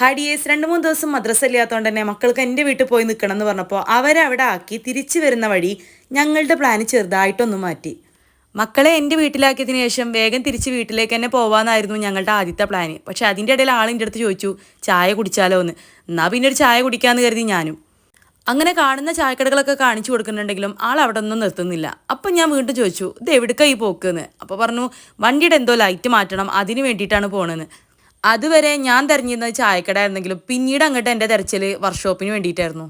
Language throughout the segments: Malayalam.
ഹാഡിയേസ് രണ്ട് മൂന്ന് ദിവസം മദ്രസ ഇല്ലാത്തതുകൊണ്ട് തന്നെ മക്കൾക്ക് എന്റെ വീട്ടിൽ പോയി നിൽക്കണം എന്ന് പറഞ്ഞപ്പോൾ അവരവിടെ ആക്കി തിരിച്ചു വരുന്ന വഴി ഞങ്ങളുടെ പ്ലാന് ചെറുതായിട്ടൊന്ന് മാറ്റി. മക്കളെ എന്റെ വീട്ടിലാക്കിയതിന് ശേഷം വേഗം തിരിച്ച് വീട്ടിലേക്ക് തന്നെ പോകാമെന്നായിരുന്നു ഞങ്ങളുടെ ആദ്യത്തെ പ്ലാന് പക്ഷേ അതിന്റെ ഇടയിൽ ആളിന്റെ അടുത്ത് ചോദിച്ചു ചായ കുടിച്ചാലോ എന്ന്? എന്നാൽ പിന്നെ ഒരു ചായ കുടിക്കാമെന്ന് കരുതി ഞാനും. അങ്ങനെ കാണുന്ന ചായക്കടകളൊക്കെ കാണിച്ചു കൊടുക്കുന്നുണ്ടെങ്കിലും ആൾ അവിടെ ഒന്നും നിർത്തുന്നില്ല. അപ്പം ഞാൻ വീണ്ടും ചോദിച്ചു ഇത് എവിടേക്കാ ഈ പോക്കെന്ന് അപ്പോൾ പറഞ്ഞു വണ്ടിയുടെ എന്തോ ലൈറ്റ് മാറ്റണം അതിന് വേണ്ടിയിട്ടാണ് പോണെന്ന്. അതുവരെ ഞാൻ തിരഞ്ഞിരുന്നത് ചായക്കട ആയിരുന്നെങ്കിലും പിന്നീട് അങ്ങോട്ട് എന്റെ തിരച്ചിൽ വർക്ക്ഷോപ്പിന് വേണ്ടിയിട്ടായിരുന്നു.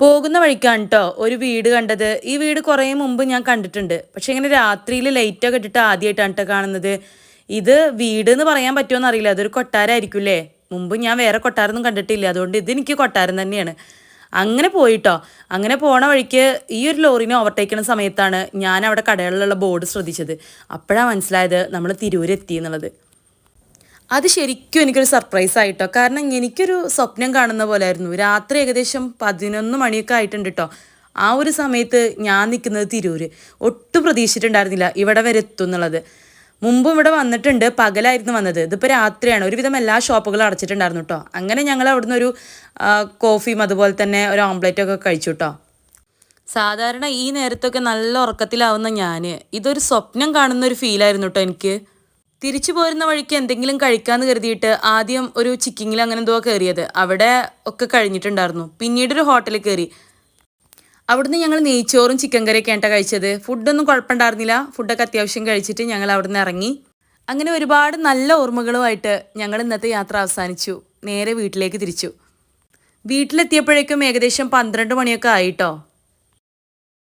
പോകുന്ന വഴിക്കാണ് കേട്ടോ ഒരു വീട് കണ്ടത്. ഈ വീട് കുറേ മുമ്പ് ഞാൻ കണ്ടിട്ടുണ്ട്. പക്ഷെ ഇങ്ങനെ രാത്രിയിൽ ലൈറ്റൊക്കെ ഇട്ടിട്ട് ആദ്യമായിട്ടാണ് കേട്ടോ കാണുന്നത്. ഇത് വീട് എന്ന് പറയാൻ പറ്റുമോ അറിയില്ല. അതൊരു കൊട്ടാരമായിരിക്കും അല്ലേ മുമ്പ് ഞാൻ വേറെ കൊട്ടാരമൊന്നും കണ്ടിട്ടില്ല. അതുകൊണ്ട് ഇത് എനിക്ക് കൊട്ടാരം തന്നെയാണ്. അങ്ങനെ പോയിട്ടോ അങ്ങനെ പോണ വഴിക്ക് ഈ ഒരു ലോറിനെ ഓവർടേക്ക് ചെയ്യുന്ന സമയത്താണ് ഞാൻ അവിടെ കടകളിലുള്ള ബോർഡ് ശ്രദ്ധിച്ചത്. അപ്പോഴാണ് മനസ്സിലായത് നമ്മൾ തിരൂരെത്തി എന്നുള്ളത്. അത് ശരിക്കും എനിക്കൊരു സർപ്രൈസ് ആയിട്ടോ? കാരണം എനിക്കൊരു സ്വപ്നം കാണുന്ന പോലെ ആയിരുന്നു രാത്രി ഏകദേശം പതിനൊന്ന് മണിയൊക്കെ ആയിട്ടുണ്ട് കേട്ടോ ആ ഒരു സമയത്ത് ഞാൻ നിൽക്കുന്നത് തിരൂര്. ഒട്ടും പ്രതീക്ഷിച്ചിട്ടുണ്ടായിരുന്നില്ല ഇവിടെ വരെ എത്തും എന്നുള്ളത്. മുമ്പും ഇവിടെ വന്നിട്ടുണ്ട് പകലായിരുന്നു വന്നത്. ഇതിപ്പോൾ രാത്രിയാണ്. ഒരുവിധം എല്ലാ ഷോപ്പുകളും അടച്ചിട്ടുണ്ടായിരുന്നു കേട്ടോ അങ്ങനെ ഞങ്ങൾ അവിടുന്ന് ഒരു കോഫിയും അതുപോലെ തന്നെ ഒരു ഓംപ്ലേറ്റും ഒക്കെ കഴിച്ചു കേട്ടോ സാധാരണ ഈ നേരത്തൊക്കെ നല്ല ഉറക്കത്തിലാവുന്ന ഞാൻ ഇതൊരു സ്വപ്നം കാണുന്ന ഒരു ഫീലായിരുന്നു കേട്ടോ എനിക്ക്. തിരിച്ചു പോരുന്ന വഴിക്ക് എന്തെങ്കിലും കഴിക്കാന്ന് കരുതിയിട്ട് ആദ്യം ഒരു ചിക്കിങ്ങിൽ അങ്ങനെ എന്തോ കയറിയത് അവിടെ ഒക്കെ കഴിഞ്ഞിട്ടുണ്ടായിരുന്നു. പിന്നീട് ഒരു ഹോട്ടലിൽ കയറി അവിടുന്ന് ഞങ്ങൾ നെയ്ച്ചോറും ചിക്കൻ കറിയൊക്കെ ആയിട്ടാണ് കഴിച്ചത്. ഫുഡൊന്നും കുഴപ്പമുണ്ടായിരുന്നില്ല. ഫുഡൊക്കെ അത്യാവശ്യം കഴിച്ചിട്ട് ഞങ്ങൾ അവിടുന്ന് ഇറങ്ങി. അങ്ങനെ ഒരുപാട് നല്ല ഓർമ്മകളുമായിട്ട് ഞങ്ങൾ ഇന്നത്തെ യാത്ര അവസാനിച്ചു. നേരെ വീട്ടിലേക്ക് തിരിച്ചു. വീട്ടിലെത്തിയപ്പോഴേക്കും ഏകദേശം പന്ത്രണ്ട് മണിയൊക്കെ ആയിട്ടോ